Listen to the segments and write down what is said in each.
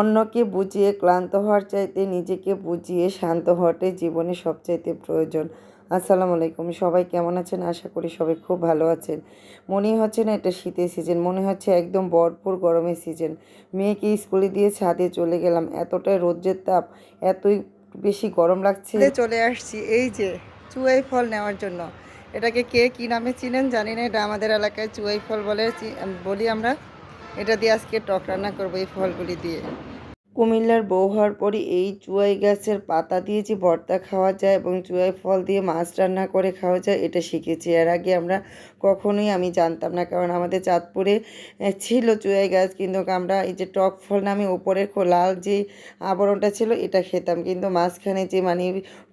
অন্যকে বুঝিয়ে ক্লান্ত হওয়ার চাইতে নিজেকে বুঝিয়ে শান্ত হওয়াটাই জীবনে সবচাইতে প্রয়োজন। আসসালামু আলাইকুম, সবাই কেমন আছেন? আশা করি সবাই খুব ভালো আছেন। মনে হচ্ছে না এটা শীতের সিজন মনে হচ্ছে একদম ভরপুর গরমের সিজন মেয়েকে স্কুলে দিয়ে ছাদে চলে গেলাম, এতটাই রোদ্রের তাপ, এতই বেশি গরম লাগছে। চলে আসছি, এই যে চুয়াই ফল নেওয়ার জন্য। এটাকে কে কী নামে চিনেন জানি না, এটা আমাদের এলাকায় চুয়াই ফল বলে বলি আমরা। এটা দিয়ে আজকে টক রান্না করব এই ফলগুলি দিয়ে। কুমিল্লার বউ হওয়ার পরই এই চুয়াই গাছের পাতা দিয়ে যে ভর্তা খাওয়া যায় এবং চুয়াই ফল দিয়ে মাছ রান্না করে খাওয়া যায়, এটা শিখেছি। এর আগে আমরা কখনোই, আমি জানতাম না, কারণ আমাদের চাঁদপুরে ছিল চুয়াই গাছ, কিন্তু আমরা এই যে টক ফল নামে ওপরের লাল যে আবরণটা ছিল, এটা খেতাম। কিন্তু মাঝখানে যে মানে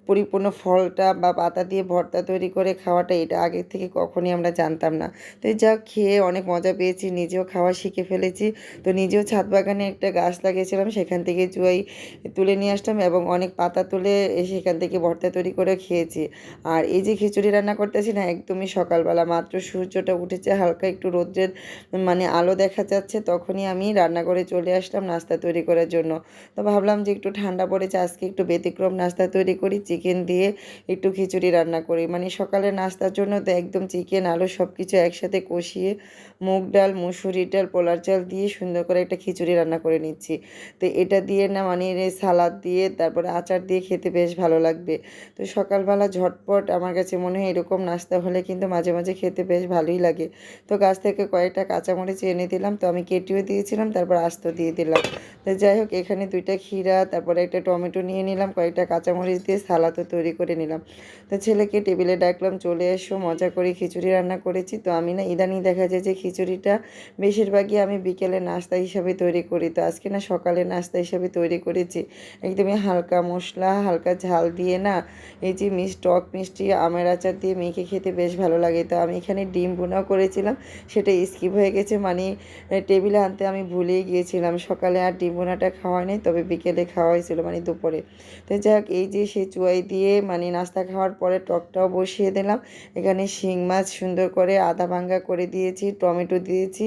পরিপূর্ণ ফলটা বা পাতা দিয়ে ভর্তা তৈরি করে খাওয়াটা এটা আগে থেকে কখনই আমরা জানতাম না। তো যা খেয়ে অনেক মজা পেয়েছি, নিজেও খাওয়া শিখে ফেলেছি। তো নিজেও ছাদ বাগানে একটা গাছ লাগিয়েছিলাম, সেখান থেকে চুয়াই তুলে নিয়ে আসতাম এবং অনেক পাতা তুলে সেখান থেকে ভর্তা তৈরি করে খেয়েছি। আর এই যে খিচুড়ি রান্না করতেছি না, একদমই সকালবেলা মাত্র সূর্যটা উঠেছে, হালকা একটু রোদ্রের মানে আলো দেখা যাচ্ছে, তখনই আমি রান্না করে চলে আসলাম নাস্তা তৈরি করার জন্য। তো ভাবলাম যে একটু ঠান্ডা পড়েছে, আজকে একটু ব্যতিক্রম নাস্তা তৈরি করি চিকেন দিয়ে একটু খিচুড়ি রান্না করি। মানে সকালে নাস্তার জন্য তো একদম চিকেন আলু সব কিছু একসাথে কষিয়ে মুগ ডাল মুসুরি ডাল, পোলার চাল দিয়ে সুন্দর করে একটা খিচুড়ি রান্না করে নিচ্ছি। তো এটা দিয়ে না মানে সালাদ দিয়ে, তারপরে আচার দিয়ে খেতে বেশ ভালো লাগবে। তো সকালবেলা ঝটপট আমার কাছে মনে হয় এরকম নাস্তা হলে কিন্তু মাঝে মাঝে খেতে বেশ ভালোই লাগে। তো গাছ থেকে কয়েকটা কাঁচামরিচ এনে দিলাম, তো আমি কেটেও দিয়েছিলাম, তারপর আস্ত দিয়ে দিলাম। তো যাই হোক, এখানে দুইটা ক্ষীরা, তারপরে একটা টমেটো নিয়ে নিলাম, কয়েকটা কাঁচামরিচ দিয়ে সালাদও তৈরি করে নিলাম। তো ছেলেকে টেবিলে ডাকলাম, চলে এসো, মজা করে খিচুড়ি রান্না করেছি। তো আমি না, ইদানিং দেখা যায় যে খিচুড়িটা বেশিরভাগই আমি বিকেলে নাস্তা হিসাবে তৈরি করি। তো আজকে না, সকালে নাস্তা হিসাবে তৈরি করেছি। একদমই হালকা মশলা, হালকা ঝাল দিয়ে না, এই যে মিষ্টি টক মিষ্টি, আমের আচার দিয়ে মেখে খেতে বেশ ভালো লাগে। তো আমি এখানে ডিম বোনাও করেছিলাম, সেটা স্কিপ হয়ে গেছে। মানে টেবিলে আনতে আমি ভুলেই গিয়েছিলাম। সকালে আর ডিম বোনাটা খাওয়া নেই, তবে বিকেলে খাওয়া হয়েছিল মানে দুপুরে। তো যাক এই যে সেই চুয়াই দিয়ে মানে নাস্তা খাওয়ার পরে টকটাও বসিয়ে দিলাম। এখানে শিং মাছ সুন্দর করে আদা ভাঙ্গা করে দিয়েছি, টমেটো দিয়েছি,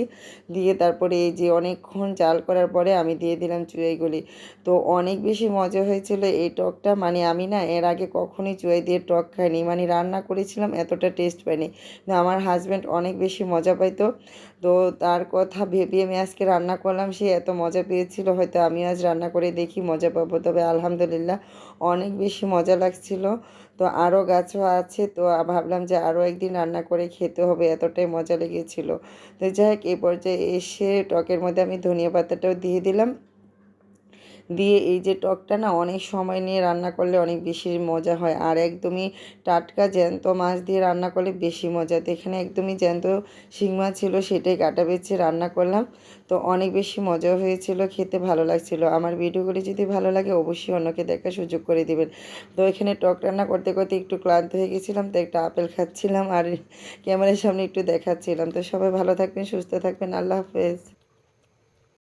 দিয়ে তারপরে এই যে অনেকক্ষণ জাল করার পরে আমি দিয়ে দিলাম চুয়াইগুলি তো অনেক বেশি মজা হয়েছিল এই টকটা মানে আমি না এর আগে কখনোই চুয়াই দিয়ে টক খাইনি মানে রান্না করেছিলাম এতটা টেস্ট পাইনি। আমার হাজব্যান্ড অনেক বেশি মজা পাইতো। তো তার কথা ভেবে আমি আজকে রান্না করলাম, সে এত মজা পেয়েছিল। হয়তো আমি আজ রান্না করে দেখি, মজা পাবো। তবে আলহামদুলিল্লাহ অনেক বেশি মজা লাগছিল। তো আরও গাছও আছে, তো ভাবলাম যে আরও একদিন রান্না করে খেতে হবে, এতটাই মজা লেগেছিল। তো যাই হোক এই পর্যায়ে এসে টকের মধ্যে আমি ধনিয়া পাতাটাও দিয়ে দিলাম। দিয়ে এই যে টকটা না অনেক সময় নিয়ে রান্না করলে অনেক বেশি মজা হয়। আর একদমই টাটকা জ্যান্ত মাছ দিয়ে রান্না করলে বেশি মজা। তো এখানে একদমই জ্যান্ত শিং মাছ ছিল, সেটাই কাটা বেছে রান্না করলাম। তো অনেক বেশি মজা হয়েছিল, খেতে ভালো লাগছিল। আমার ভিডিওগুলি যদি ভালো লাগে অবশ্যই অন্যকে দেখার সুযোগ করে দিবেন। তো এখানে টক রান্না করতে করতে একটু ক্লান্ত হয়ে গেছিলাম, তো একটা আপেল খাচ্ছিলাম আর ক্যামেরার সামনে একটু দেখাচ্ছিলাম। তো সবাই ভালো থাকবেন, সুস্থ থাকবেন, আল্লাহ হাফেজ।